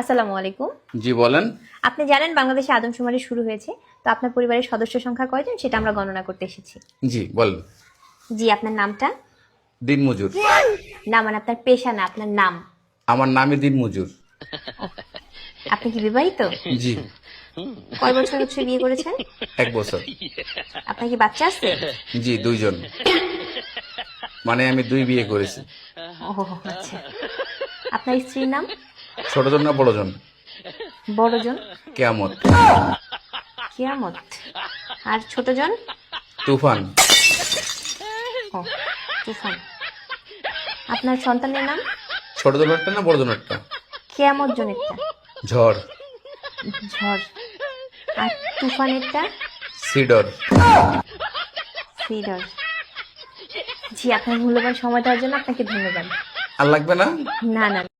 আসসালামু আলাইকুম। জি বলেন। আপনি জানেন বাংলাদেশে আদমশুমারি শুরু হয়েছে তো আপনার পরিবারের সদস্য সংখ্যা কয়জন সেটা আমরা গণনা করতে এসেছি। জি বলেন। জি আপনার নামটা? দিন মজুর। না মানে আপনার পেশা না আপনার নাম। আমার নামই দিন মজুর। আপনি কি বিবাহিত? জি। কয় বছর হচ্ছে বিয়ে করেছেন? এক বছর। আপনার কি বাচ্চা আছে? জি দুইজন। মানে আমি দুই বিয়ে করেছি। ও আচ্ছা। আপনার স্ত্রীর নাম? ছোটজন না বড়জন? বড়জন। কেয়ামত। কিয়ামত। আর ছোটজন? তুফান। ও তুফান। আপনার সন্তানের নাম? ছোটজন একটা না বড়জন একটা? কেয়ামত জনেরটা ঝড়। ঝড়। আর তুফানেরটা? সিডর। সিডর। জি আপনার মূল্যবান সময় দেওয়ার জন্য আপনাকে ধন্যবাদ। আর লাগবে না না না।